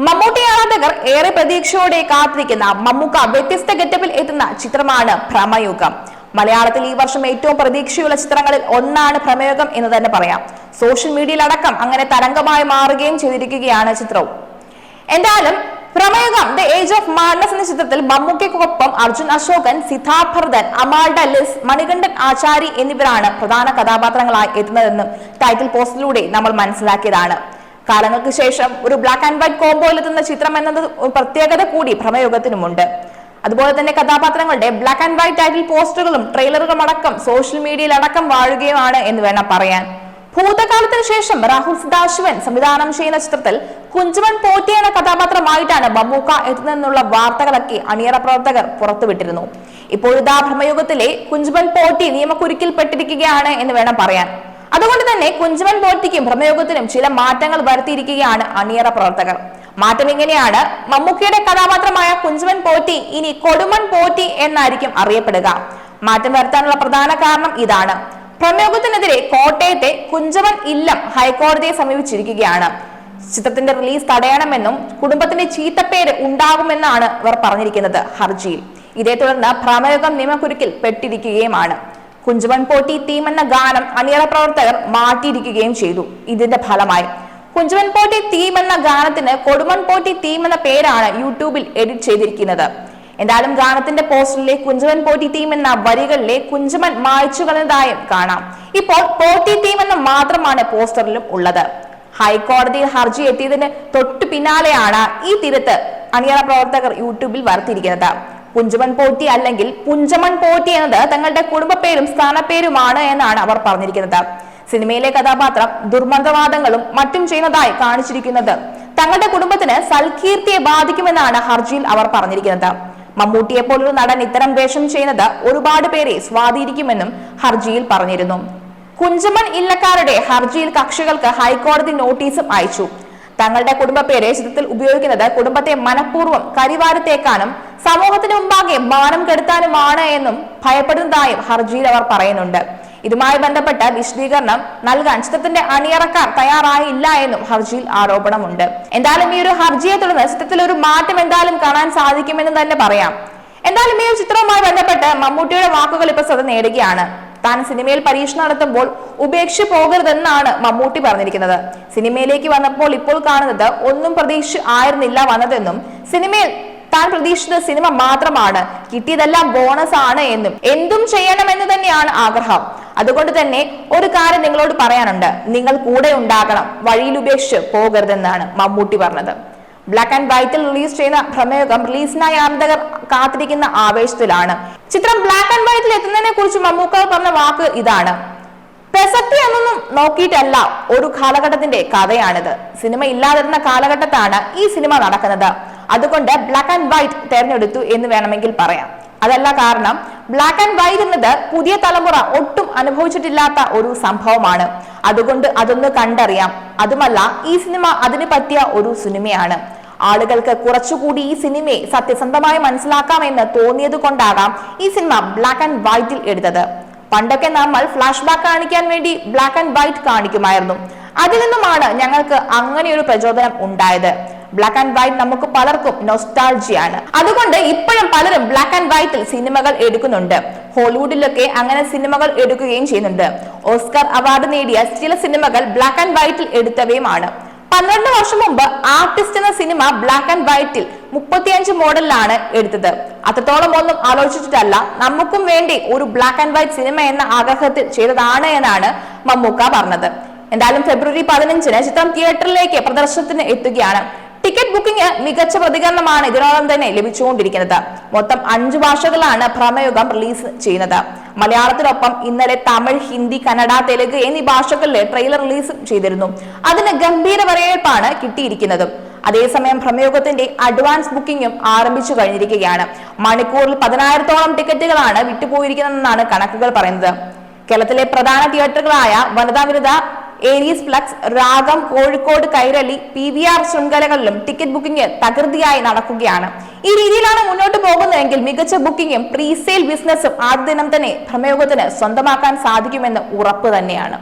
മമ്മൂട്ടി ആരാധകർ ഏറെ പ്രതീക്ഷയോടെ കാത്തിരിക്കുന്ന മമ്മൂക്ക വ്യത്യസ്ത ഗെറ്റപ്പിൽ എത്തുന്ന ചിത്രമാണ് ഭ്രമയുഗം. മലയാളത്തിൽ ഈ വർഷം ഏറ്റവും പ്രതീക്ഷയുള്ള ചിത്രങ്ങളിൽ ഒന്നാണ് ഭ്രമയുഗം എന്ന് തന്നെ പറയാം. സോഷ്യൽ മീഡിയയിലടക്കം അങ്ങനെ തരംഗമായി മാറുകയും ചെയ്തിരിക്കുകയാണ് ചിത്രവും. എന്തായാലും പ്രമേയം ദ ഏജ് ഓഫ് മാഡ്നസ് എന്ന ചിത്രത്തിൽ മമ്മൂക്കയ്ക്കൊപ്പം അർജുൻ അശോകൻ സിദ്ധാർത്ഥ് അമാൽഡ ലിസ് മണികണ്ഠൻ ആചാരി എന്നിവരാണ് പ്രധാന കഥാപാത്രങ്ങളായി എത്തുന്നതെന്നും ടൈറ്റിൽ പോസ്റ്റിലൂടെ നമ്മൾ മനസ്സിലാക്കിയതാണ്. കാലങ്ങൾക്ക് ശേഷം ഒരു ബ്ലാക്ക് ആൻഡ് വൈറ്റ് കോംബോയിലെത്തുന്ന ചിത്രം എന്നത് പ്രത്യേകത കൂടി ഭ്രമയുഗത്തിനുമുണ്ട്. അതുപോലെ തന്നെ കഥാപാത്രങ്ങളുടെ ബ്ലാക്ക് ആൻഡ് വൈറ്റ് ടൈറ്റിൽ പോസ്റ്ററുകളും ട്രെയിലറുകളും അടക്കം സോഷ്യൽ മീഡിയയിൽ അടക്കം വാഴുകയുമാണ് എന്ന് വേണം പറയാൻ. ഭൂതകാലത്തിന് ശേഷം രാഹുൽ സദാശിവൻ സംവിധാനം ചെയ്യുന്ന ചിത്രത്തിൽ കുഞ്ചുവൻ പോറ്റി എന്ന കഥാപാത്രമായിട്ടാണ് ബമ്മൂക്ക എത്തുന്നതെന്നുള്ള വാർത്തകളൊക്കെ അണിയറ പ്രവർത്തകർ പുറത്തുവിട്ടിരുന്നു. ഇപ്പോഴിതാ ഭ്രമയുഗത്തിലെ കുഞ്ചുവൻ പോറ്റി നിയമക്കുരുക്കിൽപ്പെട്ടിരിക്കുകയാണ് എന്ന് വേണം പറയാൻ. അതുകൊണ്ട് തന്നെ കുഞ്ചുമൻ പോറ്റിക്കും ഭ്രമയോഗത്തിനും ചില മാറ്റങ്ങൾ വരുത്തിയിരിക്കുകയാണ് അണിയറ പ്രവർത്തകർ. മാറ്റം ഇങ്ങനെയാണ്. മമ്മൂക്കിയുടെ കഥാപാത്രമായ കുഞ്ചുമൻ പോറ്റി ഇനി കൊടുമൺ പോറ്റി എന്നായിരിക്കും അറിയപ്പെടുക. മാറ്റം വരുത്താനുള്ള പ്രധാന കാരണം ഇതാണ്. പ്രമേഹത്തിനെതിരെ കോട്ടയത്തെ കുഞ്ചവൻ ഇല്ലം ഹൈക്കോടതിയെ സമീപിച്ചിരിക്കുകയാണ്. ചിത്രത്തിന്റെ റിലീസ് തടയണമെന്നും കുടുംബത്തിന്റെ ചീത്തപ്പേര് ഉണ്ടാകുമെന്നാണ് ഇവർ പറഞ്ഞിരിക്കുന്നത് ഹർജിയിൽ. ഇതേ തുടർന്ന് പ്രമേഹം നിയമക്കുരുക്കിൽ പെട്ടിരിക്കുകയുമാണ്. കുഞ്ചവൻ പോട്ടി തീം എന്ന ഗാനം അണിയറ പ്രവർത്തകർ മാറ്റിയിരിക്കുകയും ചെയ്തു. ഇതിന്റെ ഫലമായി കുഞ്ചുമൻ പോട്ടി തീം എന്ന ഗാനത്തിന് കൊടുമൺ പോട്ടി തീം എന്ന പേരാണ് യൂട്യൂബിൽ എഡിറ്റ് ചെയ്തിരിക്കുന്നത്. എന്തായാലും ഗാനത്തിന്റെ പോസ്റ്ററിലെ കുഞ്ചുമൻ പോട്ടി തീം എന്ന വരികളിലെ കുഞ്ചുമൻ മായ്ച്ചു കളഞ്ഞതായും കാണാം. ഇപ്പോൾ പോട്ടി തീം എന്ന മാത്രമാണ് പോസ്റ്ററിലും ഉള്ളത്. ഹൈക്കോടതിയിൽ ഹർജി എത്തിയതിന് തൊട്ടു പിന്നാലെയാണ് ഈ തിരുത്ത് അണിയറ പ്രവർത്തകർ യൂട്യൂബിൽ വരുത്തിയിരിക്കുന്നത്. കുഞ്ചമൻ പോറ്റി അല്ലെങ്കിൽ പുഞ്ചമൺ പോറ്റി എന്നത് തങ്ങളുടെ കുടുംബ പേരും സ്ഥാനപ്പേരുമാണ് എന്നാണ് അവർ പറഞ്ഞിരിക്കുന്നത്. സിനിമയിലെ കഥാപാത്രം ദുർമന്ത്രവാദങ്ങളും മറ്റും ചെയ്യുന്നതായി കാണിച്ചിരിക്കുന്നത് തങ്ങളുടെ കുടുംബത്തിന് സൽകീർത്തിയെ ബാധിക്കുമെന്നാണ് ഹർജിയിൽ അവർ പറഞ്ഞിരിക്കുന്നത്. മമ്മൂട്ടിയെ പോലൊരു നടൻ ഇത്തരം വേഷം ചെയ്യുന്നത് ഒരുപാട് പേരെ സ്വാധീനിക്കുമെന്നും ഹർജിയിൽ പറഞ്ഞിരുന്നു. കുഞ്ചമൺ ഇല്ലക്കാരുടെ ഹർജിയിൽ കക്ഷികൾക്ക് ഹൈക്കോടതി നോട്ടീസും അയച്ചു. തങ്ങളുടെ കുടുംബ പേര് ചിത്രത്തിൽ ഉപയോഗിക്കുന്നത് കുടുംബത്തെ മനഃപൂർവം കരിവാരത്തേക്കാനും സമൂഹത്തിന് മുമ്പാകെ മാനം കെടുത്താനുമാണ് എന്നും ഭയപ്പെടുന്നതായും ഹർജിയിൽ അവർ പറയുന്നുണ്ട്. ഇതുമായി ബന്ധപ്പെട്ട വിശദീകരണം നൽകാൻ ചിത്രത്തിന്റെ അണിയറക്കാർ തയ്യാറായില്ല എന്നും ഹർജിയിൽ ആരോപണമുണ്ട്. എന്തായാലും ഈ ഒരു ഹർജിയെ തുടർന്ന് ചിത്രത്തിൽ ഒരു മാറ്റം എന്തായാലും കാണാൻ സാധിക്കുമെന്ന് തന്നെ പറയാം. എന്തായാലും ഈ ഒരു ചിത്രവുമായി ബന്ധപ്പെട്ട് മമ്മൂട്ടിയുടെ വാക്കുകൾ ഇപ്പൊ ശ്രദ്ധ നേടുകയാണ്. താൻ സിനിമയിൽ പരീക്ഷണം നടത്തുമ്പോൾ ഉപേക്ഷിച്ചു പോകരുതെന്നാണ് മമ്മൂട്ടി പറഞ്ഞിരിക്കുന്നത്. സിനിമയിലേക്ക് വന്നപ്പോൾ ഇപ്പോൾ കാണുന്നത് ഒന്നും പ്രതീക്ഷ ആയിരുന്നില്ല വന്നതെന്നും സിനിമയിൽ താൻ പ്രതീക്ഷിച്ചത് സിനിമ മാത്രമാണ്. കിട്ടിയതെല്ലാം ബോണസ് ആണ് എന്നും. എന്തും ചെയ്യണമെന്ന് തന്നെയാണ് ആഗ്രഹം. അതുകൊണ്ട് തന്നെ ഒരു കാര്യം നിങ്ങളോട് പറയാനുണ്ട്. നിങ്ങൾ കൂടെ ഉണ്ടാകണം. വഴിയിൽ ഉപേക്ഷിച്ച് പോകരുതെന്നാണ് മമ്മൂട്ടി പറഞ്ഞത്. ബ്ലാക്ക് ആൻഡ് വൈറ്റിൽ റിലീസ് ചെയ്യുന്ന പ്രമേയം റിലീസിനായി ആരാധകർ കാത്തിരിക്കുന്ന ആവേശത്തിലാണ്. ചിത്രം ബ്ലാക്ക് ആൻഡ് വൈറ്റിൽ എത്തുന്നതിനെ കുറിച്ച് മമ്മൂക്ക പറഞ്ഞ വാക്ക് ഇതാണ്. പ്രസക്തി എന്നൊന്നും നോക്കിയിട്ടല്ല ഒരു കാലഘട്ടത്തിന്റെ കഥയാണിത്. സിനിമ ഇല്ലാതിരുന്ന കാലഘട്ടത്താണ് ഈ സിനിമ നടക്കുന്നത്. അതുകൊണ്ട് ബ്ലാക്ക് ആൻഡ് വൈറ്റ് തെരഞ്ഞെടുത്തു എന്ന് വേണമെങ്കിൽ പറയാം. അതല്ല കാരണം ബ്ലാക്ക് ആൻഡ് വൈറ്റ് എന്നത് പുതിയ തലമുറ ഒട്ടും അനുഭവിച്ചിട്ടില്ലാത്ത ഒരു സംഭവമാണ്. അതുകൊണ്ട് അതൊന്ന് കണ്ടറിയാം. അതുമല്ല ഈ സിനിമ അതിന് പറ്റിയ ഒരു സിനിമയാണ്. ആളുകൾക്ക് കുറച്ചുകൂടി ഈ സിനിമയെ സത്യസന്ധമായി മനസ്സിലാക്കാമെന്ന് തോന്നിയത് കൊണ്ടാകാം ഈ സിനിമ ബ്ലാക്ക് ആൻഡ് വൈറ്റിൽ എടുത്തത്. പണ്ടൊക്കെ നമ്മൾ ഫ്ലാഷ് ബാക്ക് കാണിക്കാൻ വേണ്ടി ബ്ലാക്ക് ആൻഡ് വൈറ്റ് കാണിക്കുമായിരുന്നു. അതിൽ നിന്നുമാണ് ഞങ്ങൾക്ക് അങ്ങനെ ഒരു പ്രചോദനം ഉണ്ടായത്. ബ്ലാക്ക് ആൻഡ് വൈറ്റ് നമുക്ക് പലർക്കും നൊസ്റ്റാൾജിയാണ് അതുകൊണ്ട് ഇപ്പോഴും പലരും ബ്ലാക്ക് ആൻഡ് വൈറ്റിൽ സിനിമകൾ എടുക്കുന്നുണ്ട്. ഹോളിവുഡിലൊക്കെ അങ്ങനെ സിനിമകൾ എടുക്കുകയും ചെയ്യുന്നുണ്ട്. ഓസ്കർ അവാർഡ് നേടിയ ചില സിനിമകൾ ബ്ലാക്ക് ആൻഡ് വൈറ്റിൽ എടുത്തവയുമാണ്. പന്ത്രണ്ട് വർഷം മുമ്പ് ആർട്ടിസ്റ്റ് എന്ന സിനിമ ബ്ലാക്ക് ആൻഡ് വൈറ്റിൽ മുപ്പത്തിയഞ്ച് മോഡലിലാണ് എടുത്തത്. അത്രത്തോളം ഒന്നും ആലോചിച്ചിട്ടല്ല നമുക്കും വേണ്ടി ഒരു ബ്ലാക്ക് ആൻഡ് വൈറ്റ് സിനിമ എന്ന ആഗ്രഹത്തിൽ ചെയ്തതാണ് എന്നാണ് മമ്മൂക്ക പറഞ്ഞത്. എന്തായാലും ഫെബ്രുവരി പതിനഞ്ചിന് ചിത്രം തിയേറ്ററിലേക്ക് പ്രദർശനത്തിന് എത്തുകയാണ്. ടിക്കറ്റ് ബുക്കിംഗ് മികച്ച പ്രതികരണമാണ് ഇതിനോളം തന്നെ ലഭിച്ചുകൊണ്ടിരിക്കുന്നത്. മൊത്തം അഞ്ചു ഭാഷകളാണ് ഭ്രമയുഗം റിലീസ് ചെയ്യുന്നത്. മലയാളത്തിനൊപ്പം ഇന്നലെ തമിഴ് ഹിന്ദി കന്നഡ തെലുങ്ക് എന്നീ ഭാഷകളിലെ ട്രെയിലർ റിലീസ് ചെയ്തിരുന്നു. അതിന് ഗംഭീര വരവേൽപ്പാണ് കിട്ടിയിരിക്കുന്നത്. അതേസമയം ഭ്രമയോഗത്തിന്റെ അഡ്വാൻസ് ബുക്കിംഗും ആരംഭിച്ചു കഴിഞ്ഞിരിക്കുകയാണ്. മണിക്കൂറിൽ പതിനായിരത്തോളം ടിക്കറ്റുകളാണ് വിട്ടുപോയിരിക്കുന്നതെന്നാണ് കണക്കുകൾ പറയുന്നത്. കേരളത്തിലെ പ്രധാന തിയേറ്ററുകളായ വനിതാ വിരുദ്ധ Aries flex Ragam Kozhikode Kairali P V R ശൃംഖലകളിലും ticket booking തകൃതിയായി നടക്കുകയാണ്. ഈ രീതിയിലാണ് മുന്നോട്ട് പോകുന്നതെങ്കിൽ മികച്ച ബുക്കിംഗും പ്രീസെയിൽ ബിസിനസ്സും ആദ്യ ദിനം തന്നെ ഭ്രമയോഗത്തിന് സ്വന്തമാക്കാൻ സാധിക്കുമെന്ന് ഉറപ്പ് തന്നെയാണ്.